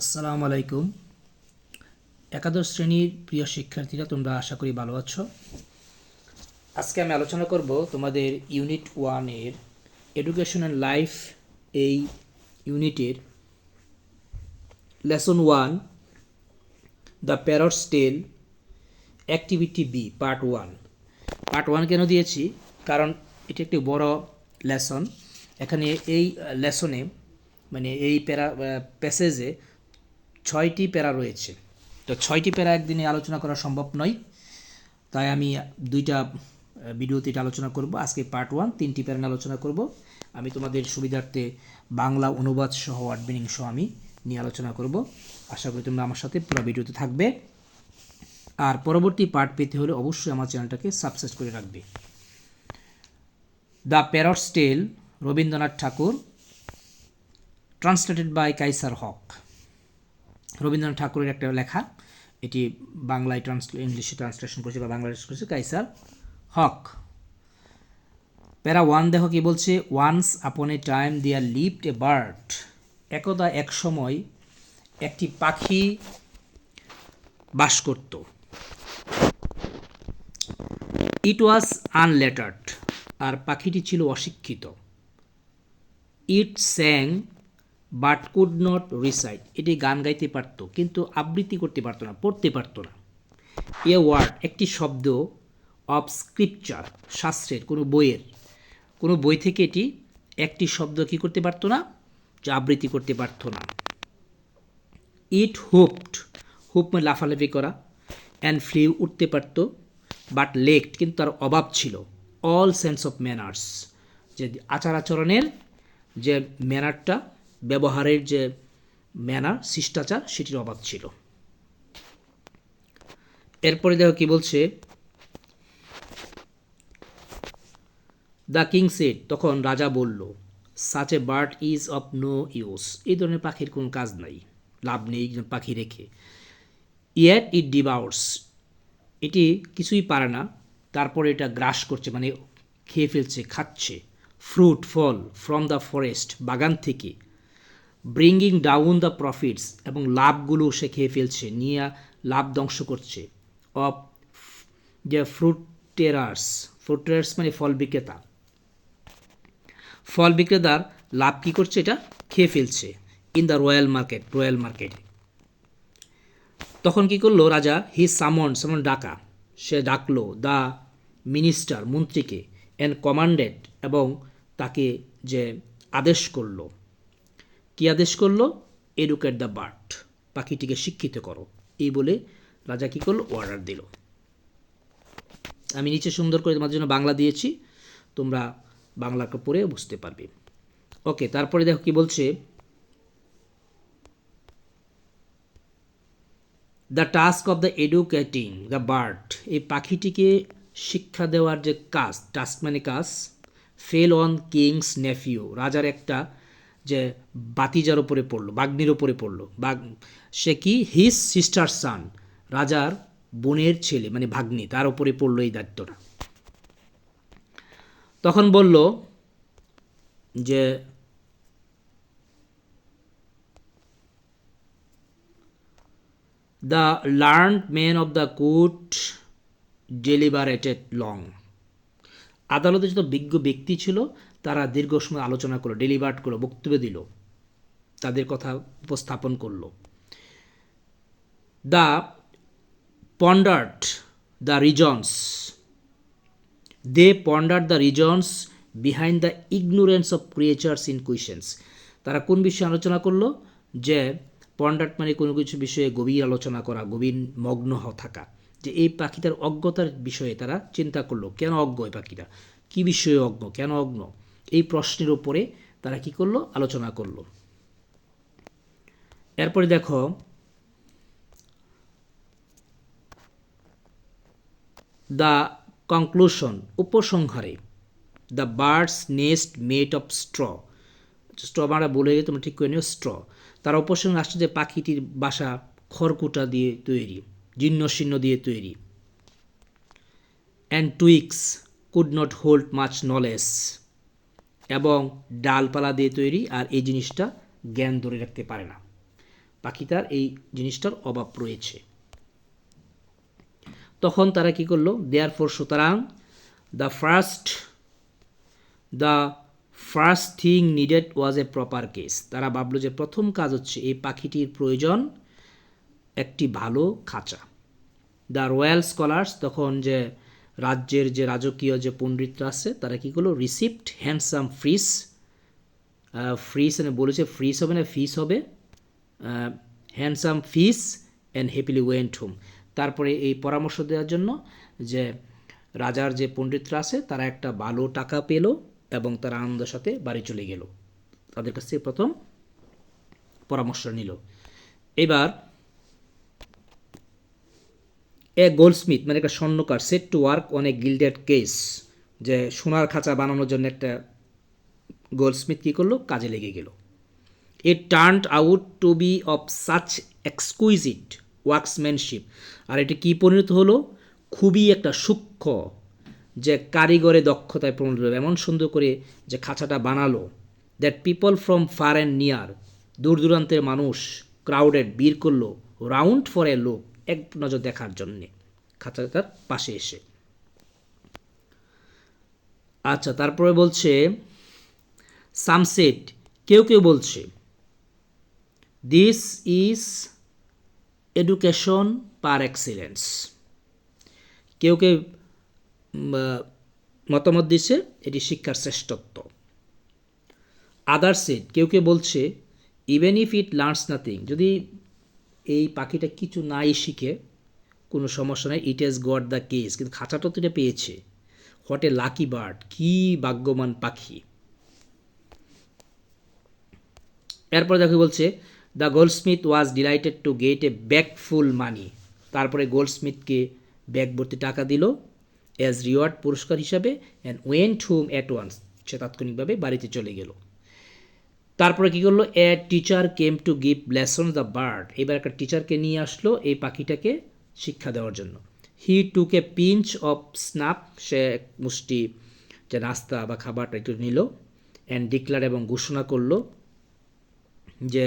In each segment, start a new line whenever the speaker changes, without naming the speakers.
আসসালামু আলাইকুম। একাদশ শ্রেণির প্রিয় শিক্ষার্থীরা, তোমরা আশা করি ভালো আছো। আজকে আমি আলোচনা করব তোমাদের ইউনিট ওয়ানের এডুকেশন অ্যান্ড লাইফ এই ইউনিটের lesson one, the parrots tale, activity B, part one. Part one কেন দিয়েছি? কারণ এটি একটি বড় লেসন। এখানে এই লেসনে মানে এই প্যারা প্যাসেজে ছয়টি প্যারা রয়েছে। তো ছয়টি প্যারা একদিনে আলোচনা করা সম্ভব নয়। তাই আমি দুইটা ভিডিওতে এটা আলোচনা করব। আজকে পার্ট ওয়ান তিনটি প্যারা নিয়ে আলোচনা করব। আমি তোমাদের সুবিধার্থে বাংলা অনুবাদ সহ আডমিনিং সহ আমি নিয়ে আলোচনা করব। আশা করি তোমরা আমার সাথে পুরো ভিডিওতে থাকবে। আর পরবর্তী পার্ট পেতে হলে অবশ্যই আমার চ্যানেলটাকে সাবস্ক্রাইব করে রাখবে। The parrot's tale, Rabindranath Tagore, translated by Kaiser Haq. Rabindranath ঠাকুরের একটা লেখা। এটি বাংলায় ট্রান্সলে, ইংলিশে ট্রান্সলেশন করেছে বা বাংলাদেশ করেছে, কাইসার হক। প্যারা ওয়ান দেখো কি বলছে once upon a time there lived a bird একদা এক সময় একটি পাখি বাস করত। ইট ওয়াজ আনলেটার্ড আর পাখিটি ছিল অশিক্ষিত। It sang but could not recite এটি গান গাইতে পারতো, কিন্তু আবৃত্তি করতে পারতো না, পড়তে পারতো না। এ ওয়ার্ড একটি শব্দ অফ স্ক্রিপচার শাস্ত্রের, কোনো বইয়ের। কোনো বই থেকে এটি একটি শব্দ কি করতে পারতো না? যে আবৃত্তি করতে পারতো না। ইট হোপড হোপ মানে লাফালাফি করা অ্যান্ড ফ্লিউ উঠতে পারতো বাট লেকড কিন্তু তার অভাব ছিল। অল সেন্স অফ ম্যানার্স যে আচার আচরণের যে ম্যানারটা ব্যবহারের যে ম্যানার, শিষ্টাচার, সেটির অভাব ছিল। এরপরে দেখো কি বলছে, দ্য কিং সেট তখন রাজা বলল such a bird is of no use এই ধরনের পাখির কোনো কাজ নাই, লাভ নেই পাখি রেখে। ইয়েট ইট ডিভাউর্স এটি কিছুই পারে না, তারপরে এটা গ্রাস করছে মানে খেয়ে ফেলছে, খাচ্ছে। ফ্রুট ফল ফ্রম দ্য ফরেস্ট বাগান থেকে। ব্রিঙ্গিং ডাউন দ্য প্রফিটস এবং লাভগুলো সে খেয়ে ফেলছে, নিয়ে লাভ ধ্বংস করছে। অফ যে ফ্রুট টেরার্স ফ্রুট টেরার্স মানে ফল বিক্রেতা। ফল বিক্রেতার লাভ কী করছে? এটা খেয়ে ফেলছে in the royal market royal মার্কেটে তখন কি করল রাজা? হি সামন সামন ডাকা। সে ডাকলো দ্য মিনিস্টার মন্ত্রীকে অ্যান্ড কমান্ডেড এবং তাকে যে আদেশ করল। কি আদেশ করল? এডুকেট দ্য বার্ড পাখিটিকে শিক্ষিত করো। এই বলে রাজা কি করল? অর্ডার দিল। আমি নিচে সুন্দর করে তোমার জন্য বাংলা দিয়েছি। তোমরা বাংলাকে পড়ে বুঝতে পারবে। ওকে, তারপরে দেখো কি বলছে। The task of the educating the bird এই পাখিটিকে শিক্ষা দেওয়ার যে কাজ টাস্ক মানে কাজ ফেল অন কিংস নেফিউ রাজার একটা যে বাতিজার ওপরে পড়ল, বাগ্নির ওপরে পড়ল। বাগ সে কি? হিস সিস্টার সান রাজার বোনের ছেলে মানে ভাগ্নি, তার উপরে পড়ল এই দায়িত্বটা। তখন বলল যে the learned man of the court deliberated long আদালতে যত বিজ্ঞ ব্যক্তি ছিল তারা দীর্ঘ সময় আলোচনা করল ডেলিভার্ট করল, বক্তব্য দিল, তাদের কথা উপস্থাপন করল। The pondered the reasons they ponder the reasons behind the ignorance of creatures in questions তারা কোন বিষয়ে আলোচনা করল? যে পন্ডার্ট মানে কোনো কিছু বিষয়ে গভীর আলোচনা করা, গভীর মগ্ন থাকা। যে এই পাখিটার অজ্ঞতার বিষয়ে তারা চিন্তা করল, কেন অজ্ঞ এই পাখিটা? কী বিষয়ে অজ্ঞ? কেন অজ্ঞ? এই প্রশ্নের ওপরে তারা কি করল? আলোচনা করল। এরপরে দেখো দ্য কনক্লুশন উপসংহারে the bird's nest made of straw straw আমরা বলে গেলে তোমরা ঠিক করে নিও স্ট্র তারা উপসংহারে আসছে যে পাখিটির বাসা খড়কুটা দিয়ে তৈরি, জীর্ণ শীর্ণ দিয়ে তৈরি and twigs could not hold much knowledge এবং ডালপালা দিয়ে তৈরি আর এই জিনিসটা জ্ঞান ধরে রাখতে পারে না। পাখিটার এই জিনিসটার অভাব রয়েছে। তখন তারা কি করল? দেয়ার ফোর সুতরাং the first the first thing needed was a proper cage তারা ভাবলো যে প্রথম কাজ হচ্ছে এই পাখিটির প্রয়োজন একটি ভালো খাঁচা। দ্য রয়্যাল স্কলার্স তখন যে রাজ্যের যে রাজকীয় যে পণ্ডিতরা আছে, তারা কী করল? রিসিপ্ট হ্যান্ডসাম ফ্রিস ফ্রিস বলেছে ফ্রিস হবে না ফিস হবে। Handsome fees and happily went home তারপরে এই পরামর্শ দেওয়ার জন্য যে রাজার যে পণ্ডিতরা আছে, তারা একটা ভালো টাকা পেল এবং তারা আনন্দের সাথে বাড়ি চলে গেল। তাদের কাছ থেকে প্রথম পরামর্শ নিল। এবার এ গোল্ডস্মিথ মানে একটা স্বর্ণকার, set to work on a gilded cage, যে সোনার খাঁচা বানানোর জন্য একটা গোল্ডস্মিথ কী করল? কাজে লেগে গেল। It turn out to be of such exquisite workmanship আর এটি কী পরিণত হলো? খুবই একটা সূক্ষ্ম যে কারিগরে দক্ষতায় পরিণত হলো। এমন সুন্দর করে যে খাঁচাটা বানালো that people from far and near দূর দূরান্তের মানুষ ক্রাউডেড বীর করল রাউন্ড ফর এ লোক এক নজর দেখার জন্যে। খাঁচাটার পাশে এসে। আচ্ছা তারপরে বলছে সামসেট কেউ কেউ বলছে this is education par excellence কেউ কেউ মতামত দিচ্ছে এটি শিক্ষার শ্রেষ্ঠত্ব। আদার সেট কেউ কেউ বলছে even if it learns nothing যদি এই পাখিটা কিছু নাই শিখে, কোনো সমস্যা নাই it has got the cage কিন্তু খাঁচাটা তো এটা পেয়েছে। হোয়াট এ লাকি বার্ড কী ভাগ্যবান পাখি। এরপরে দেখো বলছে the goldsmith was delighted to get a bag full money তারপরে গোল্ডস্মিথকে ব্যাগ ভর্তি টাকা দিল অ্যাজ রিওয়ার্ড পুরস্কার হিসাবে and went home at once সে তাৎক্ষণিকভাবে বাড়িতে চলে গেল। তারপরে কী করল? A teacher came to give lesson the bird এবার একটা টিচারকে নিয়ে আসলো এই পাখিটাকে শিক্ষা দেওয়ার জন্য। He took a pinch of snuff সে মুষ্টি, যে নাস্তা বা খাবারটা একটু নিল অ্যান্ড ডিক্লার এবং ঘোষণা করল যে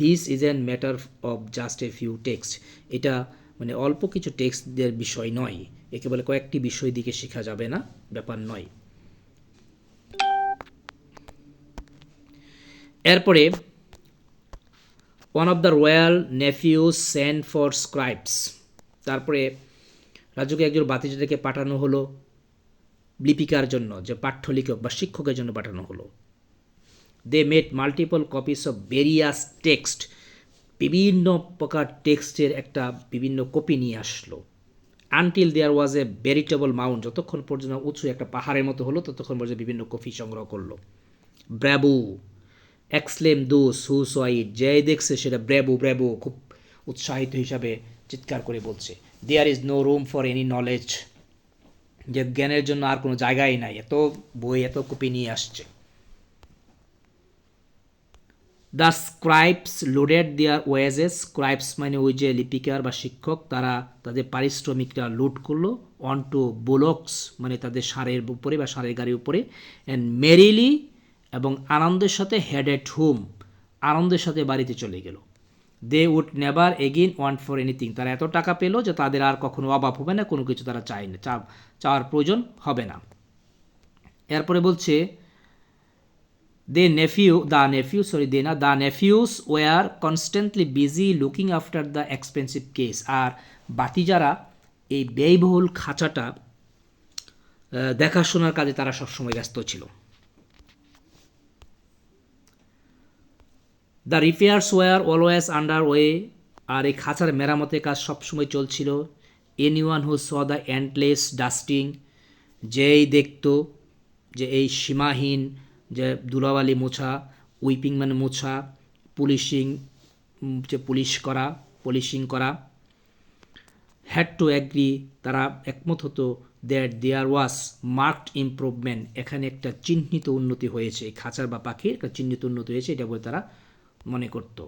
this is an matter of just a few text এটা মানে অল্প কিছু টেক্সটদের বিষয় নয়। একে বলে কয়েকটি বিষয় দিকে শেখা যাবে না, ব্যাপার নয়। এরপরে one of the royal nephews sent for scribes তারপরে, রাজুকে একজন বাতিজাদেরকে পাঠানো হলো, লিপিকার জন্য, যে পাঠ্যলিখক বা শিক্ষকের জন্য পাঠানো হলো। They made multiple copies of various text বিভিন্ন প্রকার টেক্সটের একটা বিভিন্ন কপি নিয়ে আসলো। আনটিল দেয়ার ওয়াজ এ ভেরিটেবল মাউন্ট যতক্ষণ পর্যন্ত উঁচু একটা পাহাড়ের মতো হলো, ততক্ষণ পর্যন্ত বিভিন্ন কপি সংগ্রহ করল। ব্র্যাবু এক্সলেম দোস হু সোয়াইট যে দেখছে সেটা ব্র্যাবু ব্র্যাবু খুব উৎসাহিত হিসাবে চিৎকার করে বলছে। There is no room for any knowledge যে জ্ঞানের জন্য আর কোনো জায়গাই নাই। এত বই, এত কপি নিয়ে আসছে। The scribes loaded their wages scribes মানে ওই যে লিপিকার বা শিক্ষক, তারা তাদের পারিশ্রমিকটা লুট করল অন টু বুলক্স মানে তাদের সারের উপরে বা সারের গাড়ির উপরে। অ্যান্ড মেরিলি এবং আনন্দের সাথে হেড এট হোম আনন্দের সাথে বাড়িতে চলে গেল। They would never again want for anything তারা এত টাকা পেল যে তাদের আর কখনো অভাব হবে না, কোনো কিছু তারা চায় না চাওয়ার প্রয়োজন হবে না। এরপরে বলছে the nephew the nephew sorry they না the nephews were constantly busy looking after the expensive cage আর বাতিজারা এই ব্যয়বহুল খাঁচাটা দেখাশোনার কাজে তারা সবসময় ব্যস্ত ছিল। The repairs were always under way আর এই খাঁচার মেরামতের কাজ সবসময় চলছিল। Any one who saw the endless dusting যেই দেখতো যে এই সীমাহীন যে দুলাবালি মোছা উইপিং মানে মোছা, পুলিশিং যে পুলিশ করা, পুলিশিং করা হ্যাড টু অ্যাগ্রি তারা একমত হতো that there was marked improvement এখানে একটা চিহ্নিত উন্নতি হয়েছে খাঁচার বা পাখির একটা চিহ্নিত উন্নতি হয়েছে, এটা বলে তারা মনে করত।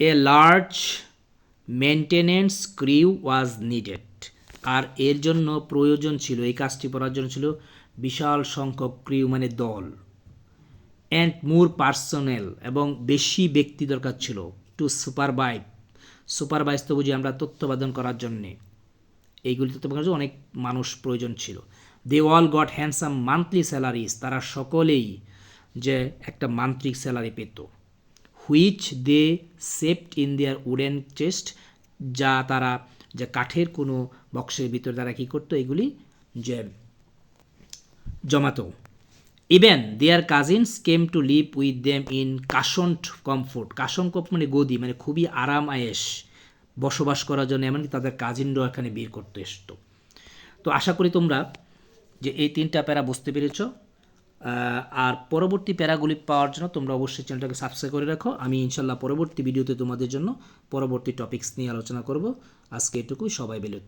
A large maintenance crew was needed আর এর জন্য প্রয়োজন ছিল, এই কাজটি করার জন্য ছিল বিশাল সংখ্যক ক্রিউ মানে দল। অ্যান্ড মোর পার্সোনেল এবং বেশি ব্যক্তি দরকার ছিল টু সুপারভাইভ সুপারভাইজ তো বুঝি আমরা তত্ত্বাবধান করার জন্যে। এইগুলি তত্ত্বাবধান অনেক মানুষ প্রয়োজন ছিল। They all got handsome monthly salaries তারা সকলেই যে একটা মান্থলিক স্যালারি পেত which they kept in their wooden chest যা তারা, যে কাঠের কোনো বক্সের ভিতরে তারা কী করতো, এগুলি যে জমাতো। Even their cousins came to live with them in cushioned comfort cushion comfort মানে গদি মানে খুবই আরাম আয়েস বসবাস করার জন্য এমনকি তাদের কাজিনরাও এখানে বিয়ে করতে এসতো। তো আশা করি তোমরা যে এই তিনটা প্যারা বুঝতে পেরেছ। আর পরবর্তী প্যারাগুলি পাওয়ার জন্য তোমরা অবশ্যই চ্যানেলটাকে সাবস্ক্রাইব করে রাখো। আমি ইনশাল্লাহ পরবর্তী ভিডিওতে তোমাদের জন্য পরবর্তী টপিক্স নিয়ে আলোচনা করব। আজকে এটুকুই, সবাই বেলে